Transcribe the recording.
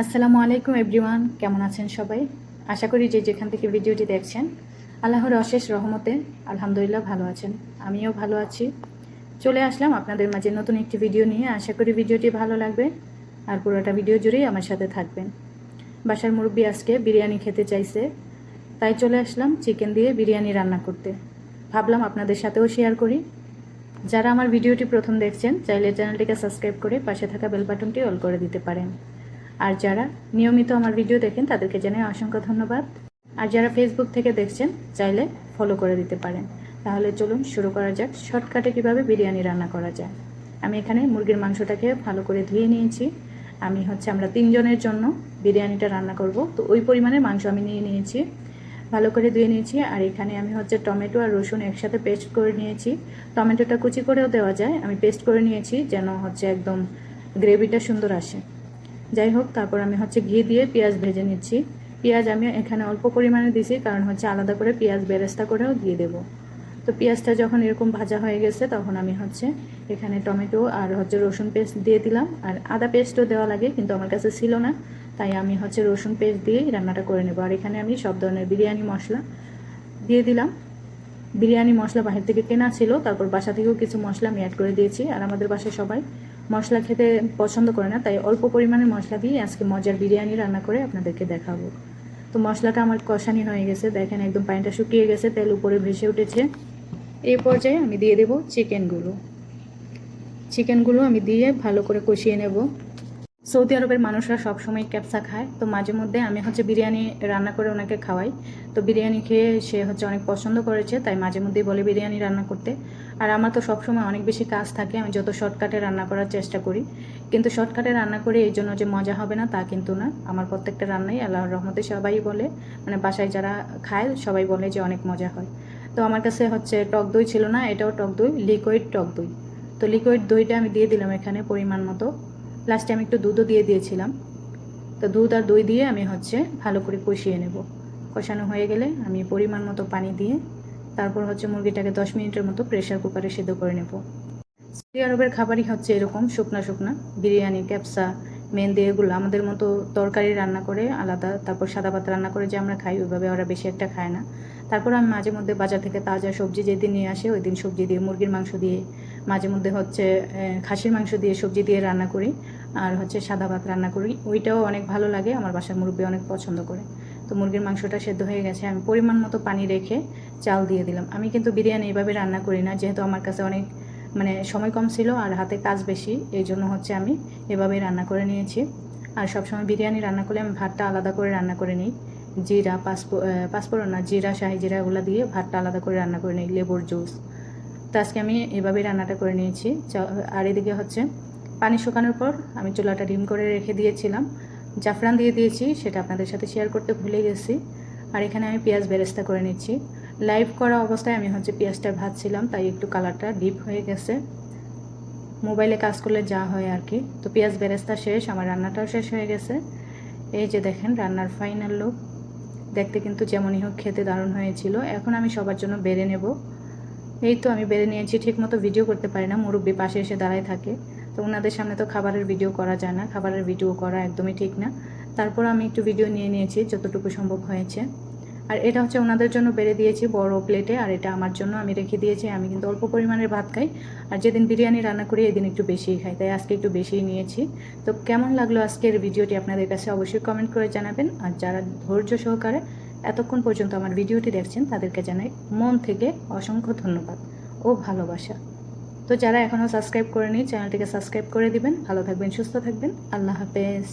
আসসালামু আলাইকুম এভরিওয়ান, কেমন আছেন সবাই? আশা করি যে যেখান থেকে ভিডিওটি দেখছেন, আল্লাহর অশেষ রহমতে আলহামদুলিল্লাহ ভালো আছেন, আমিও ভালো আছি। চলে আসলাম আপনাদের মাঝে নতুন একটি ভিডিও নিয়ে, আশা করি ভিডিওটি ভালো লাগবে আর পুরোটা ভিডিও জুড়েই আমার সাথে থাকবেন। বাসার মুরব্বী আজকে বিরিয়ানি খেতে চাইছে, তাই চলে আসলাম চিকেন দিয়ে বিরিয়ানি রান্না করতে। ভাবলাম আপনাদের সাথেও শেয়ার করি। যারা আমার ভিডিওটি প্রথম দেখছেন, চাইলে চ্যানেলটিকে সাবস্ক্রাইব করে পাশে থাকা বেল বাটনটি অল করে দিতে পারেন। আর যারা নিয়মিত আমার ভিডিও দেখেন, তাদেরকে জানাই অসংখ্য ধন্যবাদ। আর যারা ফেসবুক থেকে দেখছেন, চাইলে ফলো করে দিতে পারেন। তাহলে চলুন শুরু করা যাক শর্টকাটে কীভাবে বিরিয়ানি রান্না করা যায়। আমি এখানে মুরগির মাংসটাকে ভালো করে ধুয়ে নিয়েছি। আমি হচ্ছে আমরা তিনজনের জন্য বিরিয়ানিটা রান্না করব। তো ওই পরিমাণে মাংস আমি নিয়ে নিয়েছি। ভালো করে ধুয়ে নিয়েছি। আর এখানে আমি হচ্ছে টমেটো আর রসুন একসাথে পেস্ট করে নিয়েছি। টমেটোটা কুচি করেও দেওয়া যায়। আমি পেস্ট করে নিয়েছি যেন হচ্ছে একদম গ্রেভিটা সুন্দর আসে। যাই হোক, তারপর আমি হচ্ছে ঘি দিয়ে পেঁয়াজ ভেজে নিচ্ছি। পেঁয়াজ আমি এখানে অল্প পরিমাণে দিছি, কারণ হচ্ছে আলাদা করে পেঁয়াজ বেরেস্তা করেও দিয়ে দেবো। তো পেঁয়াজটা যখন এরকম ভাজা হয়ে গেছে, তখন আমি হচ্ছে এখানে টমেটো আর হচ্ছে রসুন পেস্ট দিয়ে দিলাম। আর আদা পেস্টও দেওয়া লাগে, কিন্তু আমার কাছে ছিল না। তাই আমি হচ্ছে রসুন পেস্ট দিয়েই রান্নাটা করে নেব। আর এখানে আমি সব ধরনের বিরিয়ানি মশলা দিয়ে দিলাম। বিরিয়ানি মশলা বাহির থেকে কেনা ছিল, তারপর বাসা থেকেও কিছু মশলা আমি অ্যাড করে দিয়েছি। আর আমাদের বাসায় সবাই মশলা খেতে পছন্দ করে না, তাই অল্প পরিমাণে মশলা দিয়ে আজকে মজার বিরিয়ানি রান্না করে আপনাদেরকে দেখাবো। তো মশলাটা আমার কষানি হয়ে গেছে, দেখেন একদম পানিটা শুকিয়ে গেছে, তেল উপরে ভেসে উঠেছে। এই পর্যায়ে আমি দিয়ে দেবো চিকেনগুলো চিকেনগুলো আমি দিয়ে ভালো করে কষিয়ে নেব। সৌদি আরবের মানুষরা সবসময় ক্যাপসা খায়। তো মাঝে মধ্যে আমি হচ্ছে বিরিয়ানি রান্না করে ওনাকে খাওয়াই। তো বিরিয়ানি খেয়ে সে হচ্ছে অনেক পছন্দ করেছে, তাই মাঝে মধ্যেই বলে বিরিয়ানি রান্না করতে। আর আমার তো সবসময় অনেক বেশি কাজ থাকে, আমি যত শর্টকাটে রান্না করার চেষ্টা করি। কিন্তু শর্টকাটে রান্না করে এই জন্য যে মজা হবে না, তা কিন্তু না। আমার প্রত্যেকটা রান্নাই আল্লাহর রহমতে সবাই বলে মানে বাসায় যারা খায় সবাই বলে যে অনেক মজা হয়। তো আমার কাছে হচ্ছে টক দই ছিল না, এটাও টক দই, লিকুইড টক দই। তো লিকুইড দইটা আমি দিয়ে দিলাম এখানে পরিমাণ মতো। লাস্টে আমি একটু দুধও দিয়ে দিয়েছিলাম। তো দুধ আর দই দিয়ে আমি হচ্ছে ভালো করে কষিয়ে নেব। কষানো হয়ে গেলে আমি পরিমাণ মতো পানি দিয়ে তারপর হচ্ছে মুরগিটাকে দশ মিনিটের মতো প্রেশার কুকারে সেদ্ধ করে নেব। সৌদি আরবের খাবারই হচ্ছে এরকম শুকনা শুকনা। বিরিয়ানি, ক্যাপসা মেহেন্দি এগুলো আমাদের মতো তরকারি রান্না করে আলাদা, তারপর সাদা ভাত রান্না করে যে আমরা খাই, ওইভাবে ওরা বেশি একটা খায় না। তারপর আমি মাঝে মধ্যে বাজার থেকে তাজা সবজি যেদিন নিয়ে আসে ওই দিন সবজি দিয়ে, মুরগির মাংস দিয়ে, মাঝে মধ্যে হচ্ছে খাসির মাংস দিয়ে সবজি দিয়ে রান্না করি, আর হচ্ছে সাদা ভাত রান্না করি। ওইটাও অনেক ভালো লাগে, আমার বাসার মুরব্বী অনেক পছন্দ করে। তো মুরগির মাংসটা সেদ্ধ হয়ে গেছে, আমি পরিমাণ মতো পানি রেখে চাল দিয়ে দিলাম। আমি কিন্তু বিরিয়ানি এইভাবে রান্না করি না, যেহেতু আমার কাছে অনেক মানে সময় কম ছিল আর হাতে কাজ বেশি, এই জন্য হচ্ছে আমি এভাবেই রান্না করে নিয়েছি। আর সবসময় বিরিয়ানি রান্না করলে আমি ভাতটা আলাদা করে রান্না করে নিই। জিরা পাঁচফোড়ন না, জিরা, শাহি জিরা এগুলো দিয়ে ভাতটা আলাদা করে রান্না করে নিই, লেবুর জুস। তো আজকে আমি এভাবেই রান্নাটা করে নিয়েছি। আর এদিকে হচ্ছে পানি শুকানোর পর আমি চুলাটা ডিম করে রেখে দিয়েছিলাম। জাফরান দিয়ে দিয়েছি, সেটা আপনাদের সাথে শেয়ার করতে ভুলে গেছি। আর এখানে আমি পেঁয়াজ বেরেস্তা করে নিচ্ছি। লাইভ করা অবস্থায় আমি হচ্ছে পেঁয়াজটা ভাজছিলাম, তাই একটু কালারটা ডিপ হয়ে গেছে। মোবাইলে কাজ করলে যা হয় আর কি। তো পেঁয়াজ বেরেস্তা শেষ, আমার রান্নাটাও শেষ হয়ে গেছে। এই যে দেখেন, রান্নার ফাইনাল লুক দেখতে কিন্তু যেমনই হোক খেতে দারুণ হয়েছিল। এখন আমি সবার জন্য বেড়ে নেব। এই তো আমি বেড়ে নিয়েছি, ঠিকমতো ভিডিও করতে পারি না, মুরব্বী পাশে এসে দাঁড়ায় থাকে। তো ওনাদের সামনে তো খাবারের ভিডিও করা যায় না, খাবারের ভিডিও করা একদমই ঠিক না। তারপর আমি একটু ভিডিও নিয়ে নিয়েছি, যতটুকু সম্ভব হয়েছে। আর এটা হচ্ছে ওনাদের জন্য বেড়ে দিয়েছি বড় প্লেটে, আর এটা আমার জন্য আমি রেখে দিয়েছি। আমি কিন্তু অল্প পরিমাণের ভাত খাই, আর যেদিন বিরিয়ানি রান্না করি এদিন একটু বেশিই খাই, তাই আজকে একটু বেশিই নিয়েছি। তো কেমন লাগল আজকের ভিডিওটি আপনাদের কাছে অবশ্যই কমেন্ট করে জানাবেন, আর যারা ধৈর্য সহকারে এতক্ষণ পর্যন্ত আমার ভিডিওটি দেখছেন তাদেরকে জানাই মন থেকে অসংখ্য ধন্যবাদ ও ভালোবাসা। তো যারা এখনও সাবস্ক্রাইব করেনি চ্যানেলটিকে সাবস্ক্রাইব করে দিবেন, ভালো থাকবেন, সুস্থ থাকবেন, আল্লাহ হাফেজ।